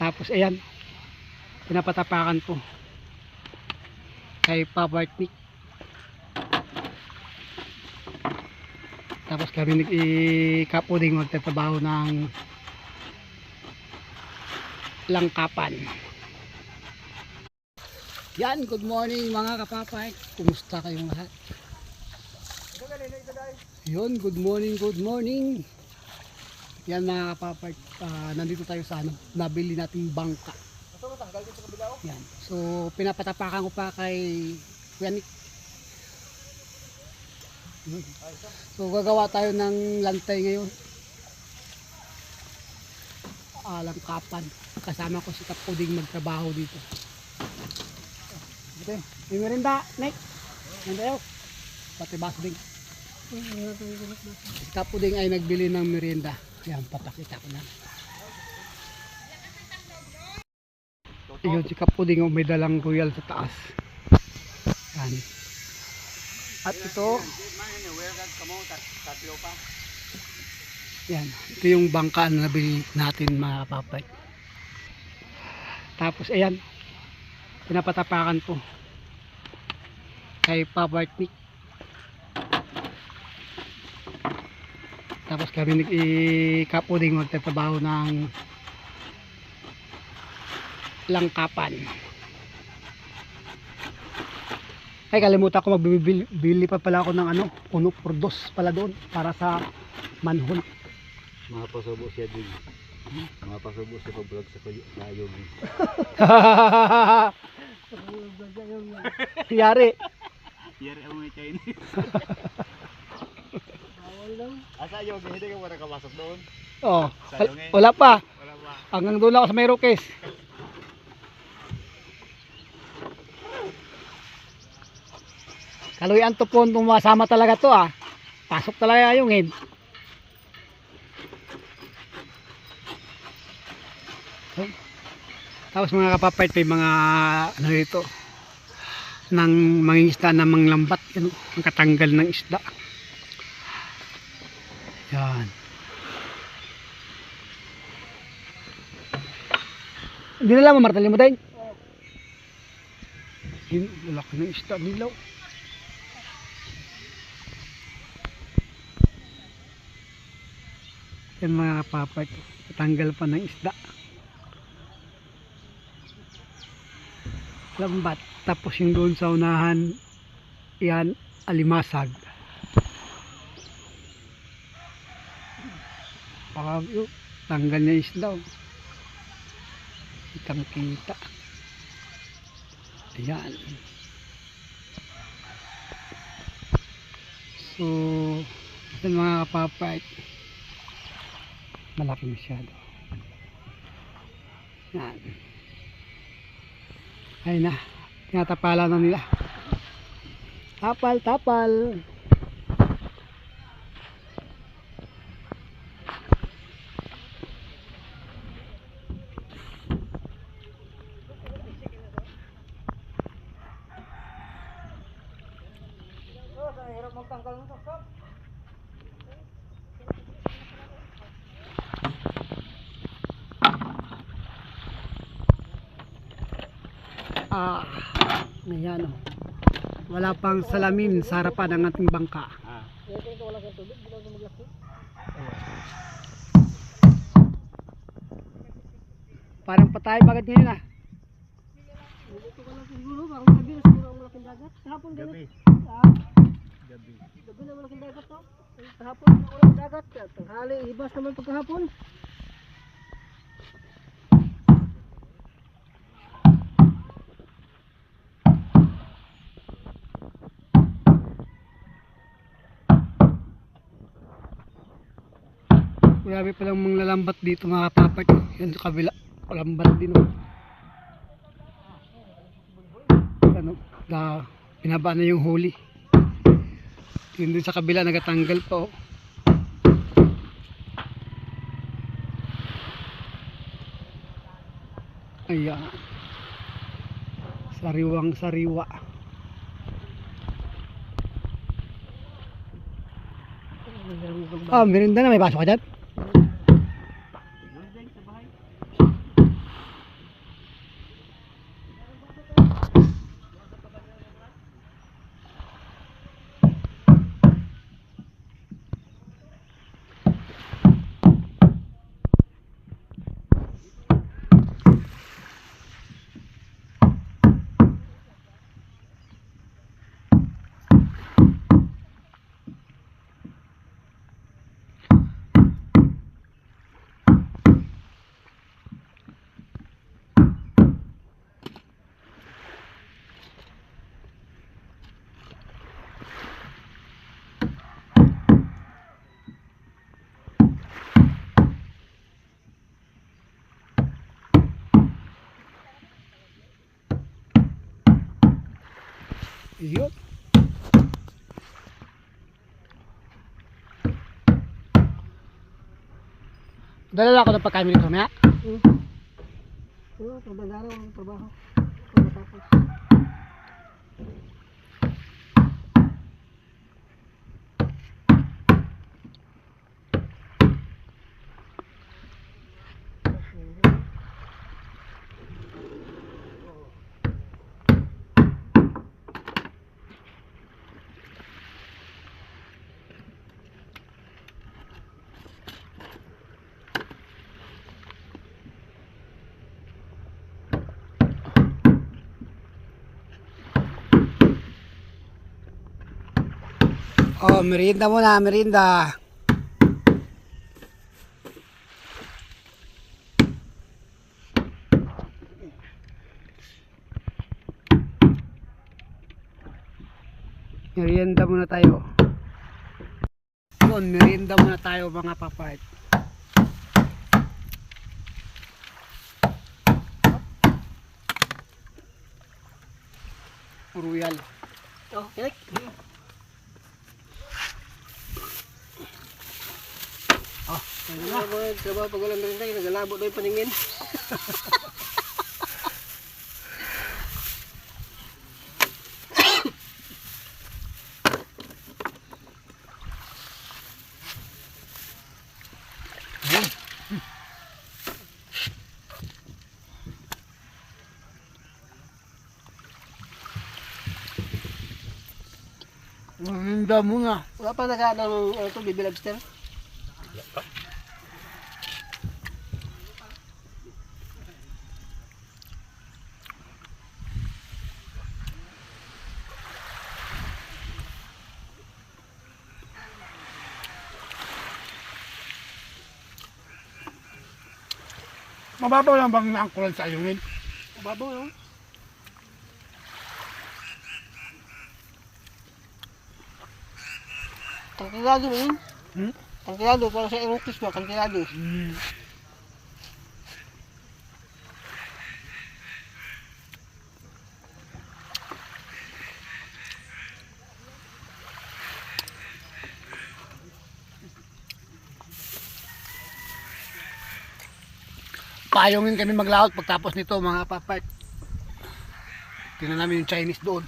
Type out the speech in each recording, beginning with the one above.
Tapos ayan, pinapatapakan ko kay Papa Nick. Tapos kami nag-i-kapuding magtatrabaho ng langkapan. Yan, good morning mga kapapay. Kumusta kayong lahat? Yun, good morning, good morning. Yan mga kapapay, ah, nandito tayo sa ano, nabili nating bangka. Yan. So, pinapatapakan ko pa kay Kuya Nick. Yun. So, gagawa tayo ng lantay ngayon. Alang kapan. Kasama ko si Kapuding magtrabaho dito. Ito, may merinda, Nick. Merinda yun. Pati basding. Si Kapuding ay nagbili ng merinda. Yan, papakita ko na. Yun, si Kapuding oh, may dalang royal sa taas. Yan. At ito, yan, ito yung bangka na nabili natin mga kapapay. Tapos ayan, pinapatapakan ko kay Papa Nick. Tapos kami nag-i-kapuding magtatrabaho ng langkapan. Ay, kalimutan ko magbibili bili pa pala ako ng ano, uno por dos pala doon para sa manhole. Mga pasubo siya din. Mga pasubo siya pag-vlog sa kuyo sa ayog. Yari. Yari ang mga Chinese. Asa ayog, hindi ka wala kamasok doon. Oh, wal- wala pa. Wala ba? Hanggang doon ako sa may Roques. Kaluyan to po tumasama talaga to ah. Pasok talaga yung head. Tapos mga kapapait may mga ano dito ng mangingisda na manglambat yan, ang katanggal ng isda. Yan. Hindi na lang mamartali mo din. Yun, lalaki ng isda nilaw. Yan mga kapapay, tatanggal pa ng isda. Lambat. Tapos yung doon sa unahan, yan, alimasag. Yun, tanggal niya isda. oh. Kitang kita. Ayan. So, ito mga kapapay. Malaki masyado. Yan. Ay na. Tinatapala na nila. Tapal, tapal. Ah, ayan oh. Wala pang salamin sa harapan ng ating bangka. Ah. Parang patay bagad ngayon ah. Gabi. Gabi. Gabi na malaking dagat to. Kahapon na walang dagat. Tanghali, ibas naman pagkahapon. Grabe palang mga lalambat dito mga kapapat. Yan sa kabila. Lambat din. Oh. Ano, na, pinaba na yung huli. Yun din sa kabila nagatanggal pa oh. Ayan. Sariwang sariwa. Ah, merinda na may pasok ka dyan? Yun. Dala lang ako ng pagkain dito mamaya. Oo, trabaho ang trabaho. Matapos. Oh, merienda muna, merienda. Merienda muna tayo. Yun, merienda muna tayo mga papart. Royal. Oh, kinik. Ano mga trabaho pag walang merinda, nagalabo na yung paningin. merienda muna. Wala pa naka ng ano to, baby lobster. Mababaw lang bang naangkulan sa ayungin? Babaw lang. Tangkilado mo yun. Hmm? Tangkilado, para sa English ba, tangkilado. Hmm. Payungin kami maglaot pagtapos nito mga papart. Tingnan namin yung Chinese doon.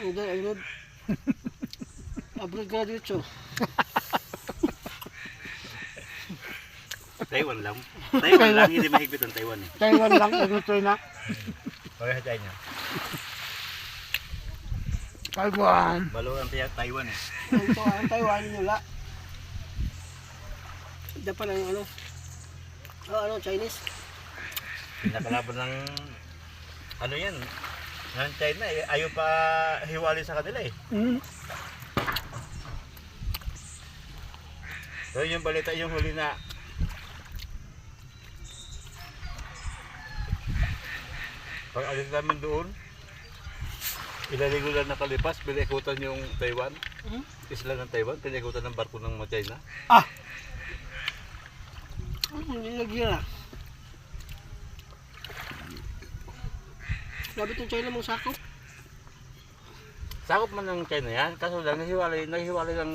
Hindi, abroad. Abroad graduate siya. Taiwan lang. Taiwan lang, hindi mahigpit ang Taiwan eh. Taiwan lang, ano China. Pareha China. Taiwan. Balo ang tiyak Taiwan eh. Ito ang Taiwan, wala. Japan ang ano. Oh, ano, Chinese. Pinakalaban ng ano yan, ng China eh. Ayaw pa hiwalay sa kanila eh. Mm. So yung balita yung huli na pag alis namin doon, ilaligo lang nakalipas, pinikutan yung Taiwan. Mhm. Isla ng Taiwan, pinikutan ng barko ng mga China. Hmm, hindi nagira. Grabe itong China mong sako. Sakop man ng China yan, kaso lang nahiwalay, nahiwalay ng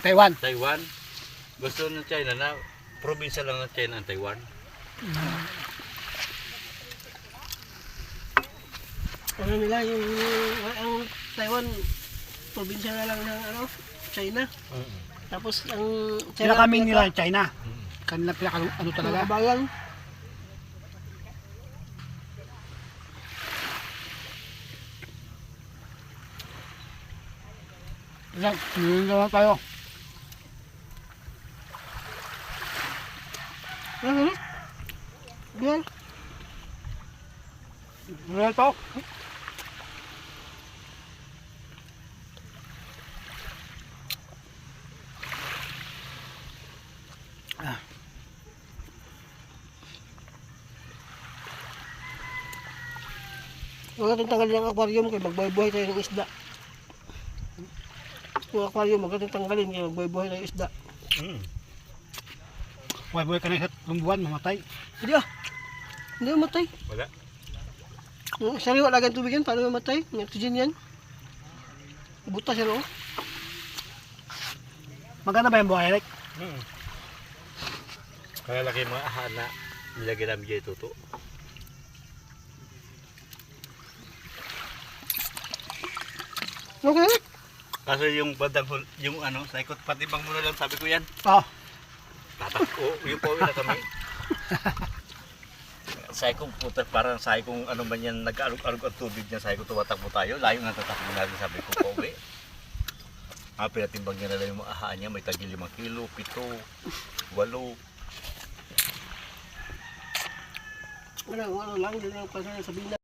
Taiwan. Taiwan. Gusto ng China na probinsya lang ng China ang Taiwan. Ano nila yung ang Taiwan probinsya na lang ng ano, China. Tapos ang Sila kami nila China. Kanila pinaka ano talaga. Bayan. Yan, yun na lang tayo. Ano? Biyan. Real to. Huwag natin tanggalin ang aquarium kaya magbuhay-buhay tayo ng isda. Yung aquarium, huwag natin tanggalin kaya magbuhay-buhay tayo ng isda. Mm. Buhay buhay ka na sa tatlong buwan, mamatay. Hindi ah. Hindi mamatay. Wala. Yung sariwa lagi ang tubig yan, paano mamatay? Yung oxygen yan. Buta siya no? Maganda ba yung buhay, Rick? Hmm. Kaya laki mga aha na nilagay namin dyan ituto. Okay. Kaso yung bandang hul, yung ano, saikot pati bang muna lang sabi ko yan. Oo. Tatakbo, yung pauwi na kami. Sabi ko, puta, parang sabi kong ano man yan, nag-alog-alog ang tubig niya, sabi ko, tumatakbo tayo, layo na tatakbo natin, sabi ko, pauwi. Ah, pinatimbang niya na lang yung mga ahaan niya, may tagi 5 kilo, 7, 8. Wala, wala lang, hindi lang pa sa sabihin na.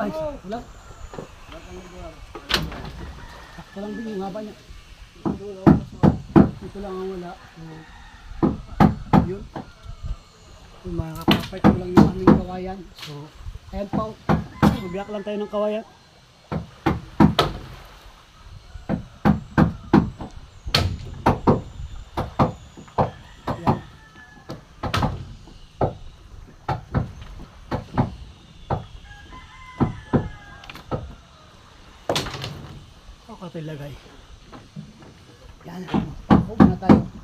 Ay, wala. Sakto lang din yung haba niya. Ito lang ang wala. So, yun. Yung mga kapapart ko lang yung aming kawayan. So, ayan pa. Magbiyak lang tayo ng kawayan. Ito ilagay. Yan. Ako muna tayo.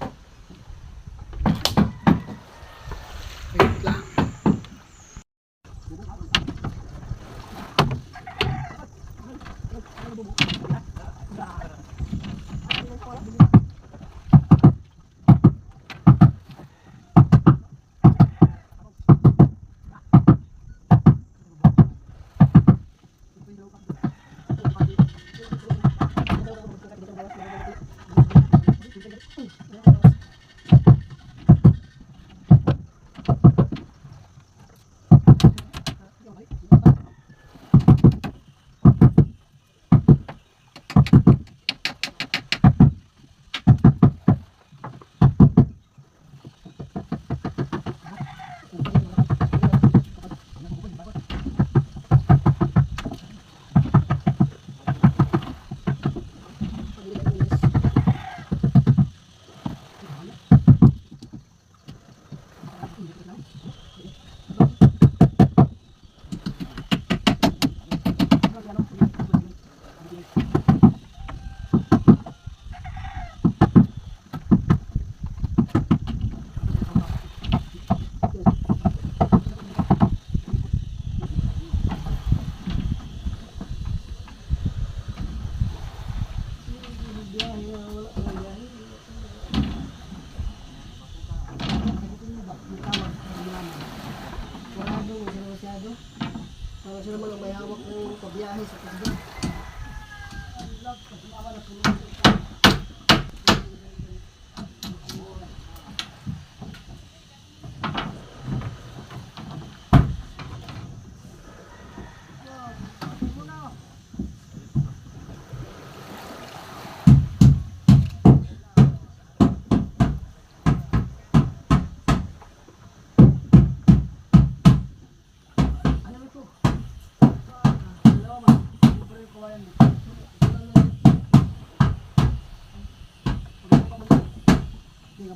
Kaya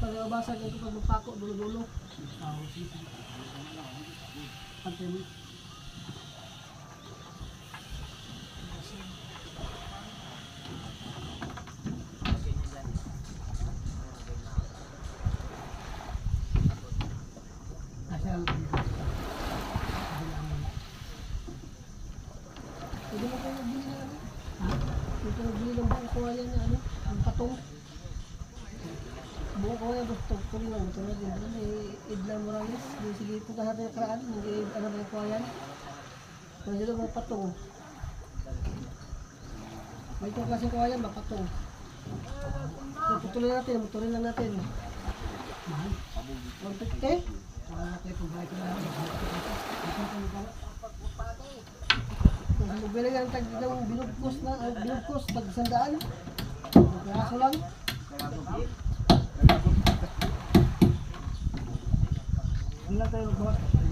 pag nabasag ito pag magpako, dulo-dulo. Pantay mo. Kasi ang Pwede mo kayo nagbili ng ano? Ha? Pwede mo nagbili ng buong kawayan na ano? Ang patong. Buong kawayan, gusto ko rin lang. Ito na din. Ano, may Edlan Morales. Sige, sige, punta natin yung karaan. Hindi, ano na yung kawayan. Pwede sila mga patong. May itong klaseng kawayan, mga patong. Putulin natin, putulin lang natin. mahal. 150? Wala tayo kung bakit na. Kung bumili ng tag ng binugkos na, uh, binugkos, tag sandaan. Piraso lang. Wala tayo magbawas.